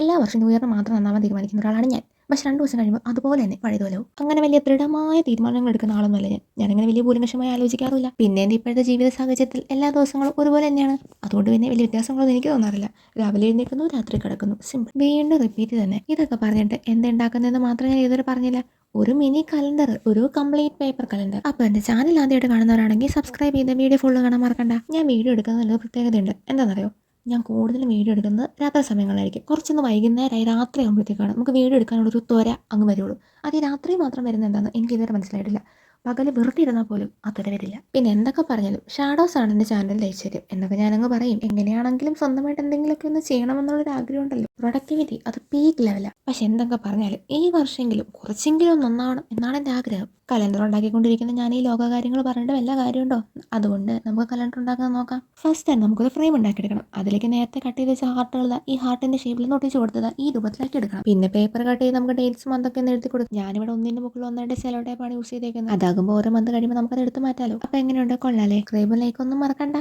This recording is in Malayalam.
എല്ലാ വർഷവും ന്യൂ ഇയറിന് മാത്രം നന്നാവാൻ തീരുമാനിക്കുന്ന ഒരാളാണ് ഞാൻ. പക്ഷെ രണ്ട് ദിവസം കഴിയുമ്പോൾ അതുപോലെ തന്നെ പഴയതുപോലെയാവും അങ്ങനെ വലിയ ദൃഢമായ തീരുമാനങ്ങൾ എടുക്കുന്ന ആളൊന്നുമല്ല ഞാൻ. ഞാനങ്ങനെ വലിയ ഭൂരിപക്ഷമായി ആലോചിക്കാറില്ല പിന്നെ എന്റെ ഇപ്പോഴത്തെ ജീവിത സാഹചര്യത്തിൽ എല്ലാ ദിവസങ്ങളും ഒരുപോലെ തന്നെയാണ്. അതുകൊണ്ട് പിന്നെ വലിയ വ്യത്യാസങ്ങളൊന്നും എനിക്ക് തോന്നാറില്ല. രാവിലെ എഴുന്നേൽക്കുന്നു രാത്രി കിടക്കുന്നു. സിമ്പിൾ വീണ്ടും റിപ്പീറ്റ് തന്നെ. ഇതൊക്കെ പറഞ്ഞിട്ട് എന്തുണ്ടാക്കുന്നതെന്ന് മാത്രം ഞാൻ ഇതുവരെ പറഞ്ഞില്ല. ഒരു മിനി കലണ്ടർ ഒരു കംപ്ലീറ്റ് പേപ്പർ കലണ്ടർ അപ്പോൾ എന്റെ ചാനൽ ആദ്യമായിട്ട് കാണുന്നവരാണെങ്കിൽ സബ്സ്ക്രൈബ് ചെയ്ത് വീഡിയോ ഫുള്ള് കാണാൻ മറക്കണ്ട. ഞാൻ വീഡിയോ എടുക്കുന്നതിൽ പ്രത്യേകതയുണ്ട്. എന്താണെന്നറിയോ? ഞാൻ കൂടുതലും വീഡിയോ എടുക്കുന്നത് രാത്രി സമയങ്ങളിലായിരിക്കും. കുറച്ചൊന്ന് വൈകുന്നേരമായി രാത്രി ആകുമ്പോഴത്തേക്കാണ് നമുക്ക് വീഡിയോ എടുക്കാനുള്ള ഒരു ത്വര അങ്ങ് വരുള്ളൂ. അത് ഈ രാത്രി മാത്രം വരുന്ന എന്താണെന്ന് എനിക്ക് ഇതുവരെ മനസ്സിലായിട്ടില്ല. പകൽ വെറുതെ ഇരുന്നാൽ പോലും ആ ത്വര വരില്ല. പിന്നെ എന്തൊക്കെ പറഞ്ഞാലും ഷാഡോസ് ആണ് എന്റെ ചാനലിൽ ഐശ്വര്യം എന്നൊക്കെ ഞാനങ്ങ് പറയും. എങ്ങനെയാണെങ്കിലും സ്വന്തമായിട്ട് എന്തെങ്കിലുമൊക്കെ ഒന്ന് ചെയ്യണമെന്നുള്ളൊരു ആഗ്രഹം ഉണ്ടല്ലോ. പ്രൊഡക്ടിവിറ്റി അത് പീക്ക് ലെവലാണ് പക്ഷെ എന്തൊക്കെ പറഞ്ഞാലും ഈ വർഷമെങ്കിലും കുറച്ചെങ്കിലും നന്നാവണം എന്നാണ് എന്റെ ആഗ്രഹം. കലണ്ടർ ഉണ്ടാക്കിക്കൊണ്ടിരിക്കുന്ന ഞാൻ ഈ ലോക കാര്യങ്ങൾ പറഞ്ഞിട്ട് വല്ല കാര്യമുണ്ടോ? അതുകൊണ്ട് നമുക്ക് കലണ്ടർ ഉണ്ടാക്കാൻ നോക്കാം. ഫസ്റ്റ് തന്നെ നമുക്കൊരു ഫ്രെയിം ഉണ്ടാക്കിയെടുക്കണം. അതിലേക്ക് നേരത്തെ കട്ട് ചെയ്ത് വെച്ച ഹാർട്ടുകൾ ഈ ഹാർട്ടിന്റെ ഷേപ്പിൽ ഒട്ടിച്ച് കൊടുത്തത് ഈ രൂപത്തിലാക്കി എടുക്കണം. പിന്നെ പേപ്പർ കട്ട് ചെയ്ത് നമുക്ക് ഡേറ്റ്സ് മന്തൊക്കെ ഒന്ന് എഴുതി കൊടുക്കും. ഞാനിവിടെ ഒന്നിന്റെ മുകളിൽ ഒന്നായിട്ട് സെലോ ടൈപ്പാണ് യൂസ് ചെയ്തേക്കുന്നത്. അതാകുമ്പോൾ ഓരോ മന്ത് കഴിയുമ്പോൾ നമുക്കത് എടുത്ത് മാറ്റാലോ. അപ്പോൾ എങ്ങനെയുണ്ട്? കൊള്ളാലേ സ്ക്രൈബിലേക്ക് ഒന്നും മറക്കണ്ട.